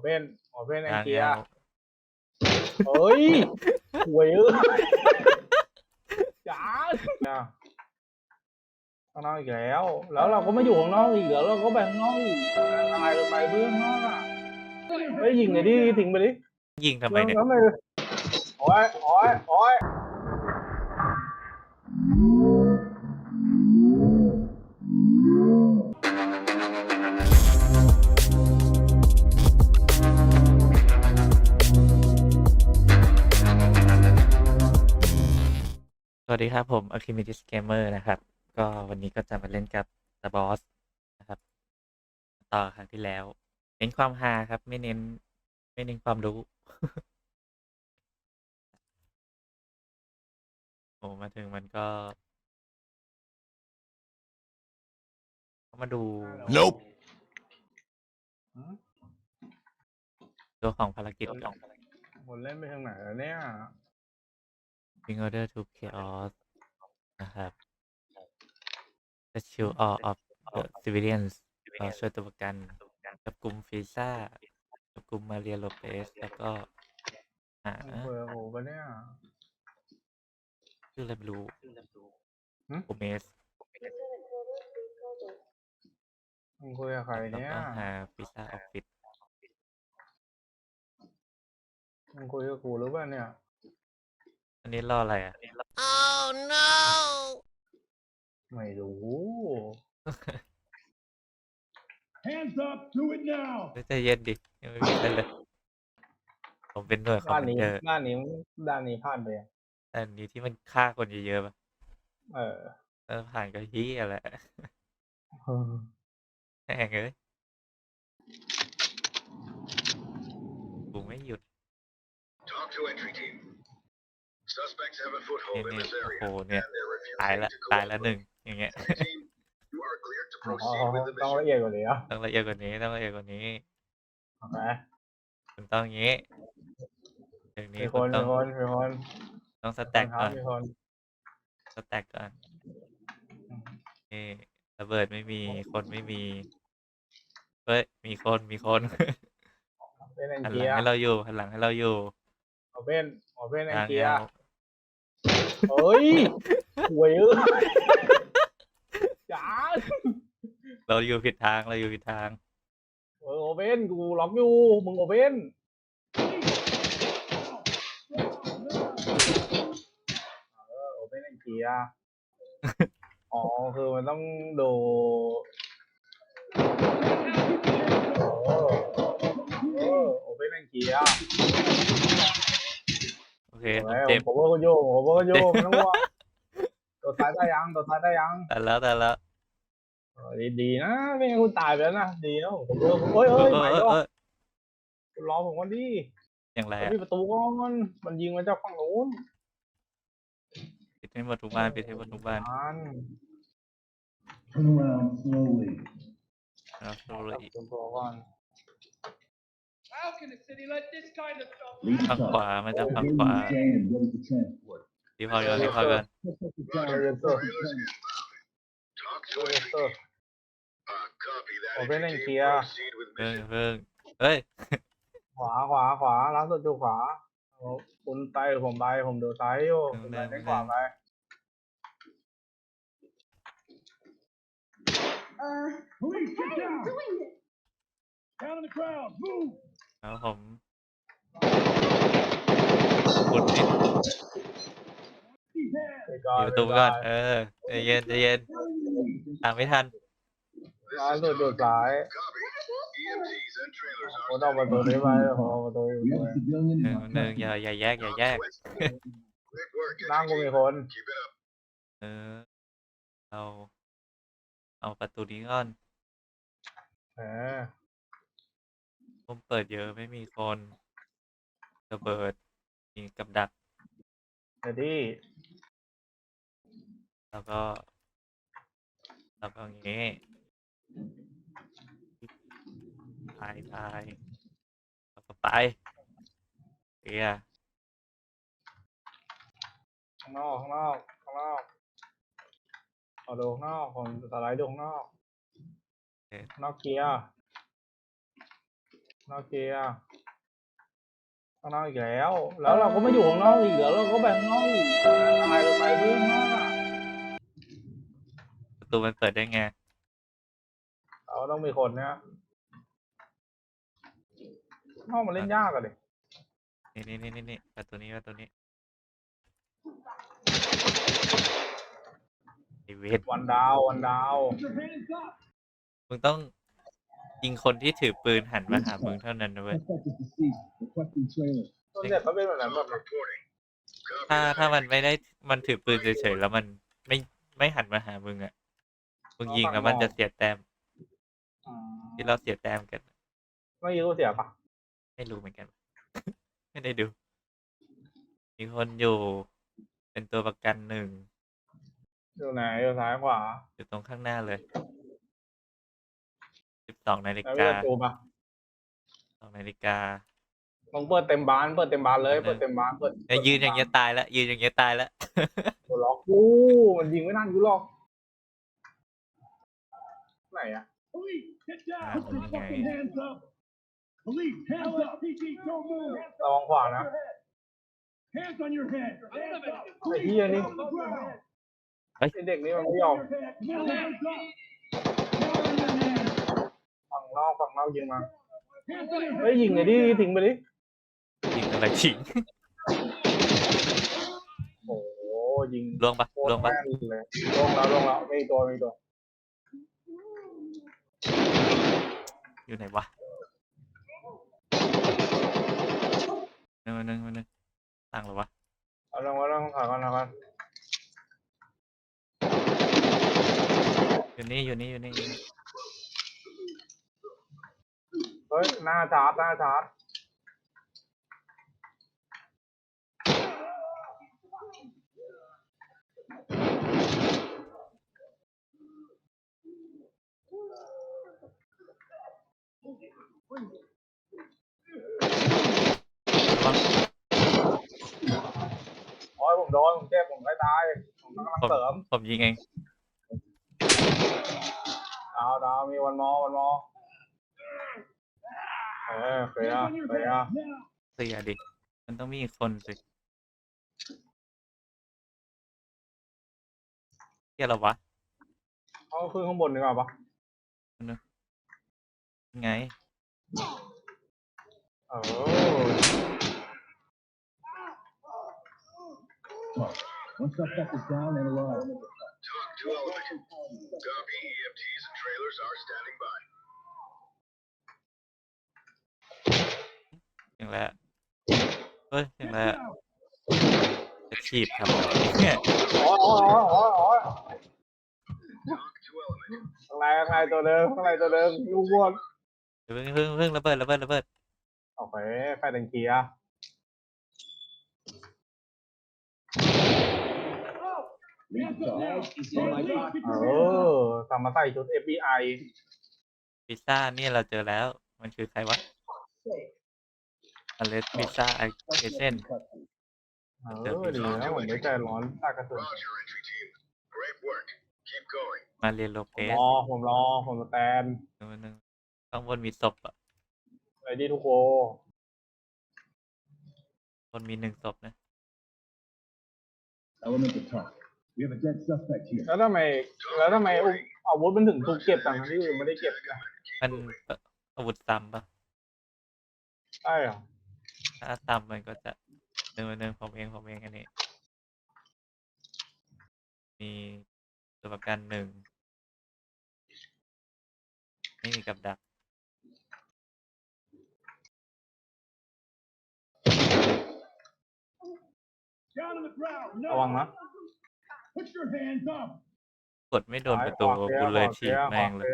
เปนโอเปนไอยังเกียยังเฮ้ยหวยเอ้ยจ้าข้างนอกอีกแล้ว แล้วเราก็ไม่อยู่ข้างนอกอีกแล้วเราก็ไปข้างนอกอีกอะไรกันไปเพื่อนข้างนอกอะเฮ้ยยิงเลยดิทิ้งไปดิยิงทำไมเนี่ยทำไมโอ้ยโอ้ยโอ้ย ดีครับผม Archimedes Gamer นะครับ ก็วันนี้ก็จะมาเล่นกับ The Boss นะครับ ต่อครั้งที่แล้ว เน้นความฮาครับ ไม่เน้น ไม่เน้นความรู้ โอ้มาถึงมันก็ มาดู Nope. ตัวของภารกิจของคนเล่นไปทางไหนแล้วเนี่ย Bring Order to Chaos นะครับ Rescue all of the civilians เราช่วยตัวประกันจับกลุ่มฟีซ่าจับกลุ่มมาเรียโลเปสแล้วก็หามึงคุยกับกูปะเนี่ย ชื่ออะไรไม่รู้หึโกเมสมึงคุยกับใครแล้วเนี่ยก็หาฟีซ่าออฟฟิศมึงคุยกับกูหรือเปล่าเนี่ยอั นนี้รออะไรอะไม่รู้ Hands up, do it now. เฮ้ยใจเย็นดิยังไม่มีอะไรเลย ผมเป็นหน่วยคอมด้านมานนี้เดอร์ด้านนี้ด้านนี้ผ่านไปยังอันนี้ที่มันฆ่าคนเยอะๆป่ะเออแล้วผ่านก็ฮี้อะไรแม่งเอ้ยกูไม่หยุด Talk to entry team. Suspects have a นี่ foothold in นี่ this โอ้ area โหเนี่ย and they're ตาย refusing ละ to ตายละหนึ่ง cooperate. อย่างเงี้ย Entry team, you are cleared to อ๋อ proceed with the ต้องละ mission. เอียดกว่านี้อะต้องละเอียดกว่านี้ต้องละเอียดกว่านี้โอเคคุณต้องอย่างนี้อย่างนี้มีคคุณนต้มีองคนมีคนต้องสแต็กคก่รัอบนมีคนสแต็กก่อนนี่ระเบิดไม่มีคนไม่มีเฮ้ยมีคนมีคนเป็นไอหันหเกีลัยงให้เราอยู่หันหลังให้เราอยู่โอเปนโอเปนไอทางเกีย เงาเฮ้ยหวยเอ้ยจ้าเราอยู่ผิดทางเราอยู่ผิดทาง เออโอเปนกูล็อกอยู่มึงโอเปนเออโอเปนไอเกียอ๋อคือมันต้องดูเออเออโอเปนไอเกียโอ เคเฮ้ยเจ็บผมว่าก็โยกผมว่าก็โยกไม่ต้องห่วงตัวท้ายได้ยังตัวท้ายได้ยังแต่แล้วแต่แล้วเออดีดีนะไม่งั้นคุณตายไปแล้วนะดีนะผมเออเฮ้ยเอเฮ้อยเอใหม่อด้วยเออคุณรอผมก่อนดิอย่างไรผมอะมีประตูก่อนมันยิงมาจากฝั่งนู้นปิดให้หมดทุกบ้านปิดให้หมดทุกบ้านอัน Turn around slowly. เราสู้เล ยจับตัวก่อน How can a city let this kind of stuff ฝั่งขวามันจะฝั่ง Get ขวา in the chain and ready for transport. รีพอร์ตก่อนรีพอร์ตก่อน Check the Roger. tower. Trailers inbound. Talk to เออ entry เออ team. Uh, copy that. Open Entry and team, clear. proceed with เพิ่ง mission. เพิ่งเฮ้ย ขวาขวาขวาล่าสุดอยู่ขวาเอาคุณไปผมไปผมดูซ้ายอยู่คุณไปได้ขวาไป Police, get down. Down in the crowd. Move. แล้วผมกดปิด These hands. ไปก่อนปิดประตูก่อน เออใจเย็นใจเย็นตามไม่ทัน This ล่า is สุดอยู่ Talk. ซ้าย Copy. EMTs and trailers ผม are เอาประตู standing นี้ by. ไปผมเอาประตูนี้ We have a ไป civilian หนึ่ in ง our หนึ่ง custody. อย่าอย่าแยกอย่าแยก Quick work, นั่งกู entry มี team. คน Keep it up. เออเอาเอาประตูนี้ก่อนเออ ผมเปิดเยอะไม่มีคนระเบิด มีกับดัก เดี๋ยวดิแล้วก็ แล้วก็อย่างงี้ไปไปแล้วก็ไปเกียร์ข้างนอกข้างนอกข้างนอกเอาดูข้างนอกผมสไลด์ดูข้างนอกข้างนอกเกียร์ นอกเกียร์ข้างนอกอีกแล้ว แล้วเราก็ไม่อยู่ข้างนอกอีกแล้วเราก็ไปข้างนอกอีกอะไรเราไปเรื่องนอกอะประตูมันเปิดได้ไง เราต้องมีคนเนี่ยนอกมันเล่นยากอะดินี่นี่นี่นี่นี่ประตูนี้ประตูนี้ไอเวทวันดาววันดาว Your hands up. มึงต้อง ยิงคนที่ถือปืนหันมาหามึงเท่านั้นนะเว้ย Suspect is deceased. Requesting trailer. ส่วนใหญ่ก็เป็นแบบนั้นแบบ Reporting. Copy ถ้า that. ถ้ามันไม่ได้มันถือปืนเฉยๆแล้วมันไม่ไม่หันมาหามึงอะมึงยิงแล้วมันจะเสียแต้มอืมที่เราเสียแต้มกัน เมื่อกี้กูเสียปะไม่รู้เหมือนกัน ไม่ได้ดู มีคนอยู่ เป็นตัวประกันหนึ่งอยู่ไหนอยู่ซ้ายขวาอยู่ตรงข้างหน้าเลยสิบส องนาฬิแล้วกาเปิดตูปะสองนาฬิกาลองเปิดเต็มบาน เปิดเต็มบานเลย เปิดเต็มบาน เปิดไอ้ยยืนอย่างเงี้ยตายแล้วยืนอย่างเงี้ยตายแล้วกูล็อกกูมันยิงไม่ทันกูหรอก ไหนอะ Police, get down. Ah, Put your okay. fucking hands up. Police, hands up. LSPD, don't move. ระวังขวานะ Hands on your head. Hands up. ไอ้เหี้ยนี่ Down on the ground. ไอ้เด็กนี่มันไม่ยอม Hands up. Hands up. Down on your hands. ฝั่ งนอกฝั่งนอกยิงมา Hands on your เฮ้ย head. ยิงเลยดิทิ้งไปดิยิงอะไรทิ้งโอ้โหยิงล่วงปะโคตรล่วงปะแม่นเลยลงแล้วลงแล้วไม่มีตัวไม่มีตัวอยู่ไหนวะหนึ่งหนึ่งหนึ่งตั้งเหรอวะเอาลงมาลงถอยก่อนถอยก่อนอยู่นี่อยู่นี่อยู่นี่อยู่นี่ เฮ้ยหน้าชาร์จหน้าชาร์จระวังโอ้ยผมโดนผมเจ็บผมใกล้ตาย ผมกำลังผมเสริมผมยิงเอง ดาวดาวมีวันมอวันมอ เออเคลียร์ Hands on your เคลีย head. ร์ Now. เสียดิ มันต้องมีอีกคนสิเที่ยเหรอวะเอาขึ้นข้างบนดีกว่าปะไง เออ One suspect is down and alive. Talk to element. Copy. EMTs and trailers are standing by. ถึงแล้ว เฮ้ยถึงแล้วจะฉีดทำไมเนี่ยโอ้ยโอ้ยโอ้ยโอ้ย Talk to element. ข้างในข้างในตัวเดิมข้างในตัวเดิมลูกบอลเดี๋ยวเพิ่งเพิ่งเพิ่งระเบิดระเบิดระเบิดโอเคไฟแดงเกียร์เออทำมาใส่ชุด FBI พิซซ่าเนี่ยเราเจอแล้ว มันคือใครวะ อเลสพิซซ่าไอเอเซนเออดีแล้วผมไม่ใจร้อนตากระสุน Roger, entry team. Great work. Keep going. มาเรียนโลเปผมสรอผมรอผมสแตนนึงนึงข้างบนมีศพอะไอ้ดีทุกโกบนมีหนึ่งศพนะ Element to talk. We have a dead suspect here. แล้วทำไมแล้วทำไมอุ้มอาวุธมันถึงถูกเก็บต่างที่อื่นไม่ได้เก็บนะมันอาวุธซ้ำปะใช่เหรอ ถ้าซ้ำมันก็จะหนึ่งหนึ่งผมเองผมเองอันนี้ มีตัวประกันหนึ่งไม่มีกับดัก Down on the ground. ระวัง No. นะ Put your hands up. กดไม่โดนประตูกูเลยถีบแม่งเลย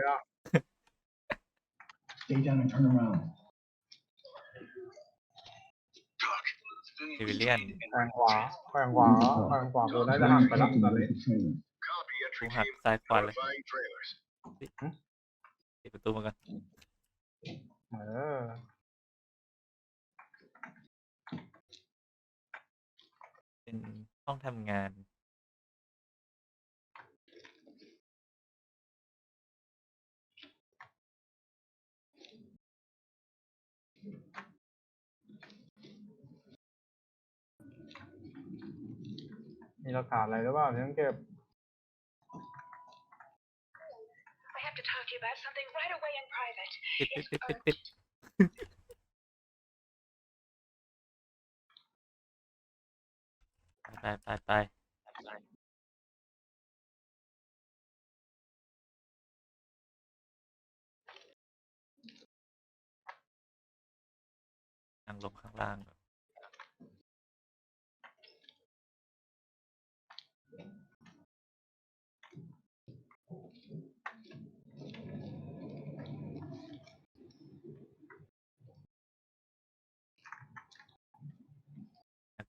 Stay down and turn around. ซิวิเลียนแทงขวาแทงขวาแทงขวากูน่าจะหักไปแล้วตอนนี้ Copy, entry กูหัก team. ซ้ายขวาเลย Notifying trailers. ปิดประตูมาก่อนเออเป็นห้องทำงาน มีหลักฐานอะไรหรือเปล่าที่ต้องเก็บ I have to talk to you about something right away in private. ปิดปิด It's ปิดปิด urgent. ปิดไปไปไปนั่งลงข้างล่างก่อน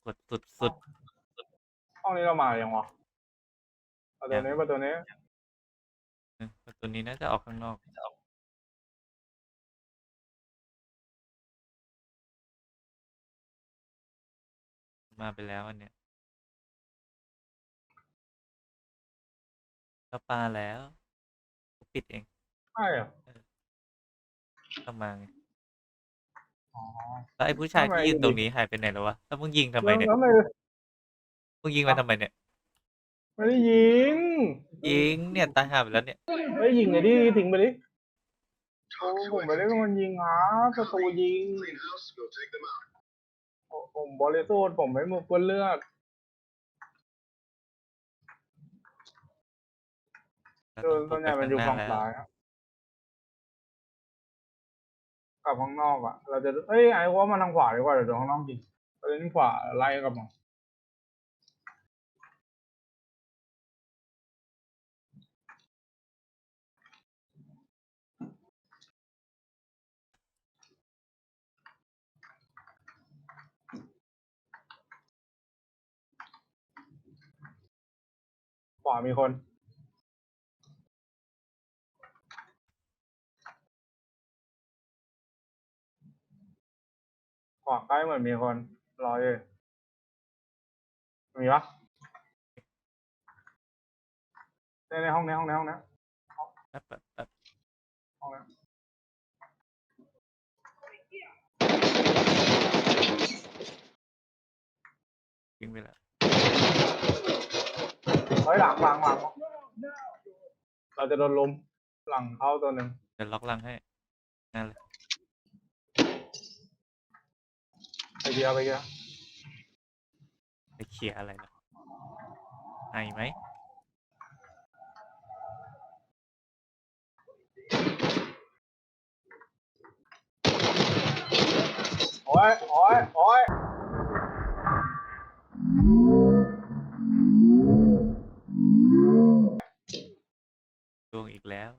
กดสุดสุดห้องนี้เรามาอย่างวะประตูนี้ประตูนี้เออประตูนี้น่าจะออกข้างนอก มาไปแล้วอันเนี้ยก็ปาแล้วกูปิดเอง ใช่เหรอเข้ามาไง อ๋อแล้วไอ้ผู้ชายทำไมที่ยืนอยู่ตรงดีนี้หายไปไหนแล้ววะแล้วมึงยิงทำไมเนี่ยแล้วไม่มึงยิงมาทำไมเนี่ยไม่ได้ยิงยิงเนี่ยตายหาไปแล้วเนี่ยไม่ได้ยิงไงดิทิ้งไปดิโอ้ Talk ผม to ไม่ได้เป็นคนยิงครับประตูยิง Clean house, we'll take them out. ผมบริสุทธิ์ผมไม่มือเปื้อนเลือดเราคือต้องส่วนใหญ่มันอยู่ข้าฝั่งหน้าซ้ายครับ ลับข้างนอกอะ เราจะเอ้ยไอ้ว่ามันทางขวาดีกว่าเดี๋ยวโดนข้างนอกยิงไปเล่นขวาไล่กลับมาขวามีคน ขวาใกล้เหมือนมีคนรออยู่มีปะในในห้องนี้ห้องนี้ห้องนี้แป๊บแป๊บแป๊บห้องนี้ยิงไปแล้วเฮ้ยหลังหลังหลังเราจะโดนลุมหลังเข้าตัวหนึ่งเดี๋ยวล็อกลังให้นั่นเลย ไปเกียร์ไปเกียร์ไปเคลียร์อะไรล่ะไอไหมโอ้ยโอ้ยโอ้ยดวงอีกแล้ว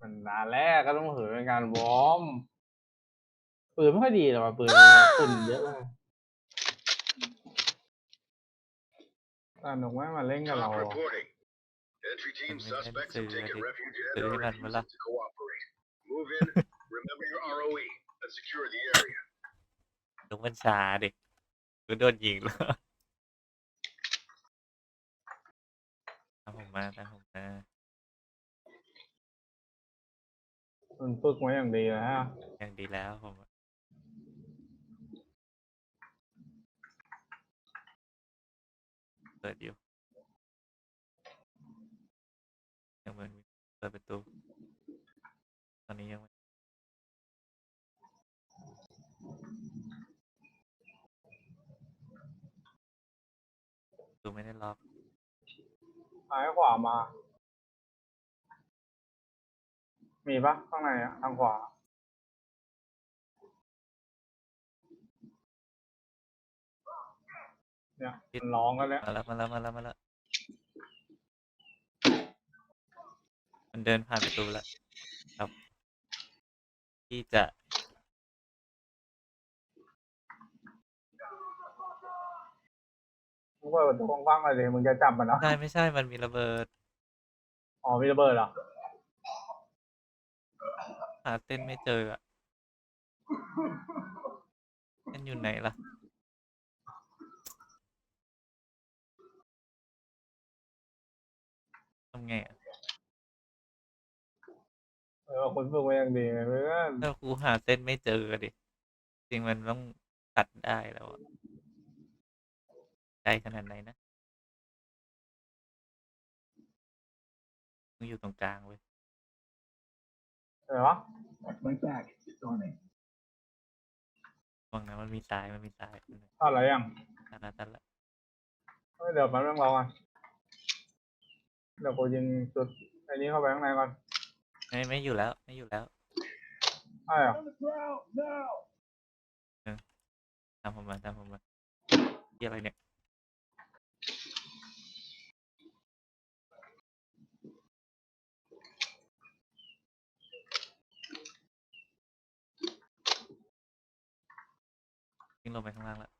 มันนานแรกก็ต้องถือเป็นการวอร์ม ปืนไม่ค่อยดีหรอกว่ะปืนฝุ่นเยอะเลยสนุกไหมมาเล่นกับเรา Top reporting. Entry team Then we suspects head have to taken the- refuge and to the are Iran Wala. refusing to cooperate. Move in, remember your ROE, and secure the area. ลงบัญชาดิกูโดนยิงแล้วตามผมมาตามผมมามันฝึกมาอย่างดีนะฮะอย่างดีแล้วผมอะ เปิดอยู่ยังเหมือนเปิดประตูตอนนี้ยังไม่ตูไม่ได้ล็อกซ้ายขวามา มีปะข้างในอะทางขวา เนี่ยมันร้องกันเนี่ยมาแล้วมาแล้วมาแล้วมาแล้วมันเดินผ่านประตูแล้วครับ ที่จะมึงเปิดประตูกว้างๆเลยดิมึงจะจับมันเนาะใช่ไม่ใช่มันมีระเบิดอ๋อมีระเบิดเหรอ หาเต้นไม่เจออะเต้นอยู่ไหนล่ะ ทำไงอะเออคุณฝึกมาอย่างดีเพื่อนถ้าครูหาเต้นไม่เจอดิ จริงมันต้องตัดได้แล้วอะไกลขนาดไหนนะมึงอยู่ตรงกลางเว้ยเดี๋ยววะ Watch my back. Disarming. ตรงนั้นมันมีซ้ายมันมีซ้ายอะไรยังตัดละตัดละ เฮ้ยเดี๋ยวมันเรื่องเราก่อน เดี๋ยวกูยิงจุดไอ้นี้เข้าไปข้างในก่อนไม่ไม่อยู่แล้ว ไม่อยู่แล้วใช่เหรอ On the ground now. ตามผมมาตามผมมาเหียอะไรเนี่ยวิ่งลงไปข้างล่างแล้ว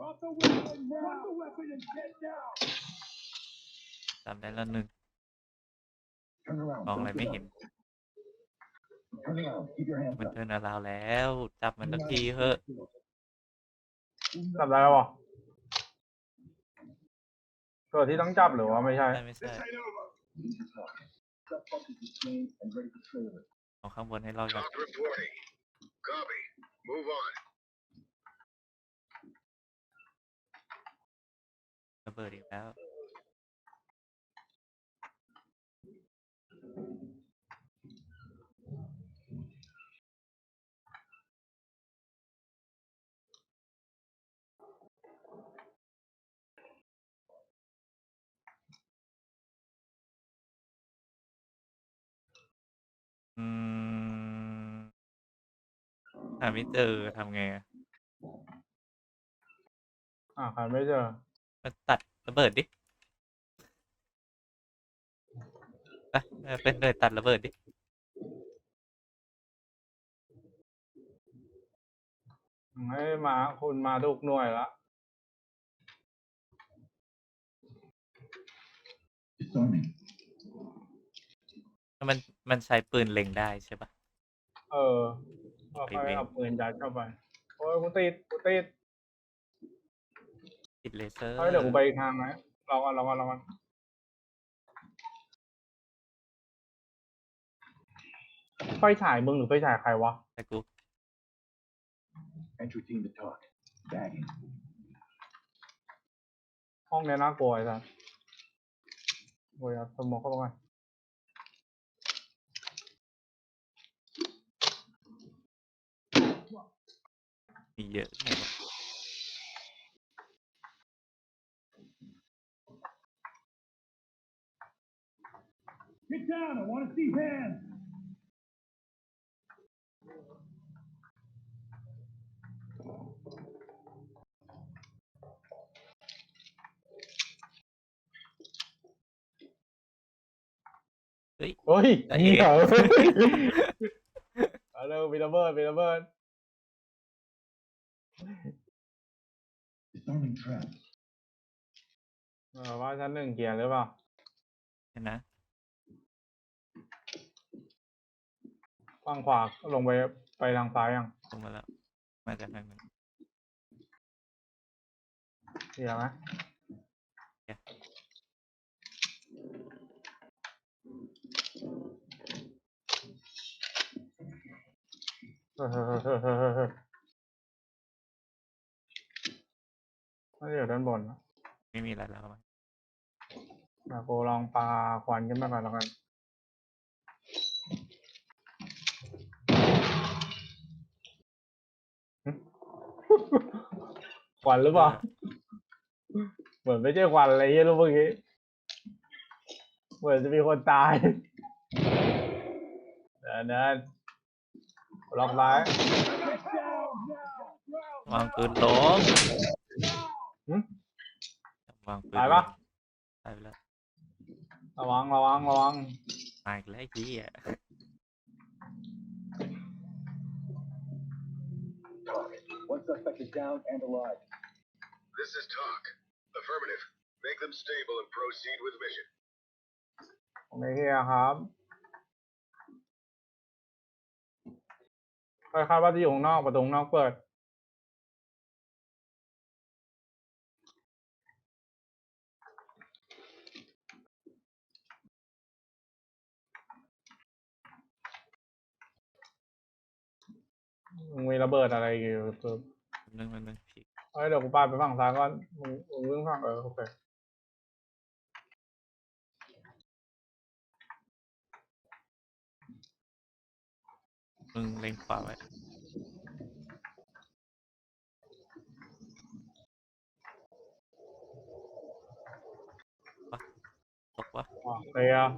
Police, hands on your head. Drop the weapon. Drop the weapon and get down. ตามได้แล้วหนึ่ง Turn around. มองอะไร Don't ไม่ get เห็น up. Turn around. Keep your hands มัน up. เทิร์นอาราวแล้ว จับมันสักทีเถอะจับได้แล้วเหรอตัวที่ต้องจับหรือว่าไม่ใช่ได้ไม่ใช่ This ain't over. Need to talk. Step bucket is trained and ready for trailer. เอาข้างบนให้รอดก่อน Talk reporting. Copy. Move on. ระเบิดอีกแล้ว อืมหาไม่เจอทำไงอะ อ่าใครไม่เจอ มาตัดระเบิดดิไปเออเป็นหน่วยตัดระเบิดดิให้มาคุณมาทุกหน่วยละ Disarming. มันมันใช้ปืนเล็งได้ใช่ปะ เออก็ค่อยเอาปืนยัดเข้าไป โอ้ยกูติดกูติด ติดเลเซอร์เฮ้ยเดี๋ยวกูไปอีกทางไหมรอก่อนรอก่อนรอก่อนไฟฉายมึงหรือไฟฉายใครวะ แต่กู Entry team to talk. Bagging. ห้องเนี้ยน่ากลัวไอ้สัสโอ้ยเอาสมองเข้าไปก่อนมีเยอะไงวะ Get down. I want to see hands. เฮ้ยเฮ้ยใจเย็นเหี้ยเอาเร็าเห็นนะฝั่งขวาลงไปไปทางซ้ายยังลงมาแล้วมาจากทางนั้นเกียร์ไหมเกียร์เฮ้ยเฮ้ยเฮ้ยเฮ้ยเฮ้ยเฮ้ยเฮ้ยน่าจะอยู่ด้านบนนะไม่มีอะไรแล้วมั้งเดี๋ยวกูลองปาควันขึ้นมาก่อนแล้วกัน ควันหรือเปล่า เหมือนไม่ใช่ควันอะไรเงี้ยรู้เมื่อกี้ เหมือนจะมีคนตายเดินเดินล็อกไว้ Get down now. วางปืนลงหึวางปืนตายปะลงตายไปแล้วระวังระวังระวังมาอีกแล้วไอ้ที่อะ Talk. One suspect is down and alive. This is talk. Affirmative. Make them stable and proceed with mission. ไม่เฮียครับใครคาดว่าจะอยู่ข้างนอกประตูข้างนอกเปิด มึงมีระเบิดอะไรอยู่เพิ่มแป๊บนึงแป๊บนึงพี่เฮ้ยเดี๋ยวกูปาไปฝั่งซ้ายก่อนมึงมึงวิ่งฝั่งเออโอเคมึงเล็งขวาไว้วะตกวะอ๋อเคลียร์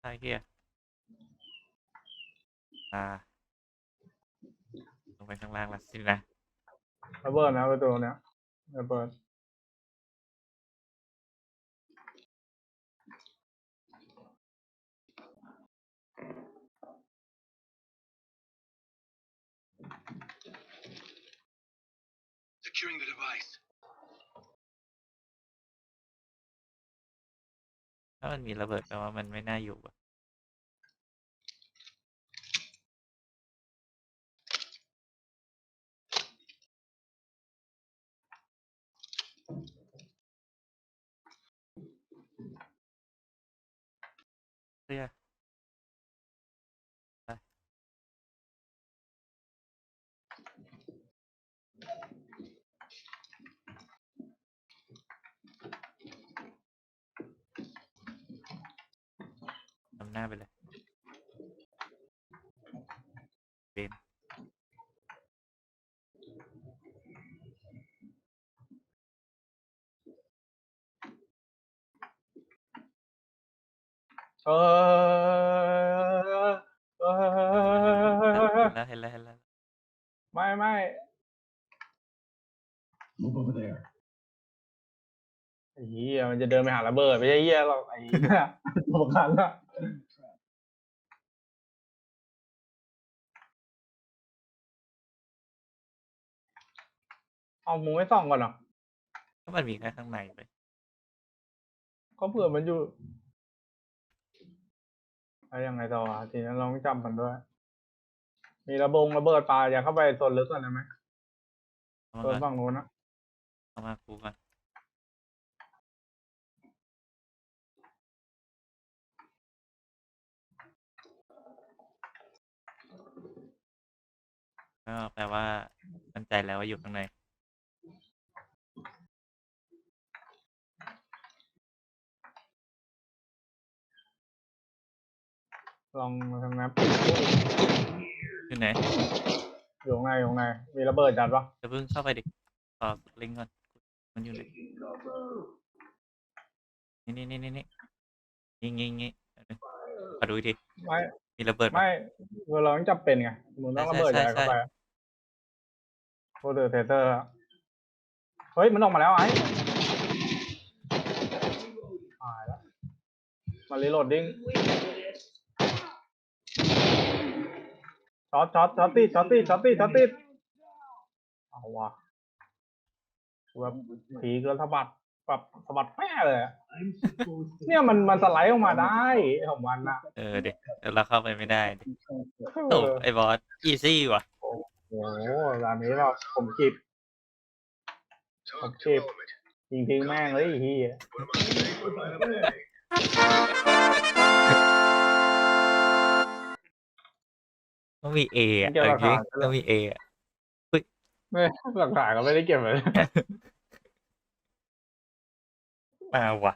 ใช่เฮีย อ่าลงไปข้างล่างละสินะระเบิดนะประตูเนี้ยระเบิด Securing the device. ถ้ามันมีระเบิดแปลว่ามันไม่น่าอยู่อะ เคลียร์ไปนำหน้าไปเลยเบน เออเออ เห็น แล้วเห็นแล้วเห็นแล้วไม่ไม่ Move over there. ไอ้เหี้ยมันจะเดินไปหาระเบิดไม่ใช่เหี้ยหรอกไอ้เหี้ยตัวประกันอะเอามึงไม่ส่องก่อนเหรอก็มันมีแค่ข้างในไปก็เผื่อมันอยู่ อะไรยังไงต่อวะทีนั้นลองจำมันด้วย มีระบงระเบิดปลาอย่าเข้าไปโซนลึกก่อนได้ไหมเอาโซมานก่อนฝั่งนู้นนะเอามากูก่อนก็แปลว่ามั่นใจแล้วว่าอยู่ข้างใน ลองทำงานอยู่ไหนอยู่ข้างในอยู่ข้างในมีระเบิดจัดปะจะเพิ่งเข้าไปดิต่อลิงก์ก่อน มันอยู่ไหนนี่นี่นี่นี่นี่ยิงยิงยิงขอดูอีกทีไม่มีระเบิดปะไม่เราต้องจับเป็นไงมึงต้องระเบิดใช่ใหญ่ใช่เข้าไปโคเดอร์เทเตอร์เฮ้ยมันออกมาแล้วไอ้ตายแล้วมารีโหลดดิ้ง ช็อตช็อตช็อตติดช็อตติดช็อตติดช็อตติดเอาวะแบบผีเกินสะบัดแบบสะบัดแม่เลยอะ I'm supposed to เนี่ยมันมันสไลด์ออกมาได้ของมันอะเออเด็กเราเข้าไปไม่ได้ดิเอโอ้อไอ้บอสอีซี่ว่ะโอ้โหร้านนี้เราผมจิบ Talk to Okay. element. จริงๆแม่งเลยไอ้เฮีย Put 'em ต้องมีเออะเกี่ยวเอากับจริงขาต้องมีเออะไม่หลักฐานก็ไม่ได้เก็บเลยมาว่ะ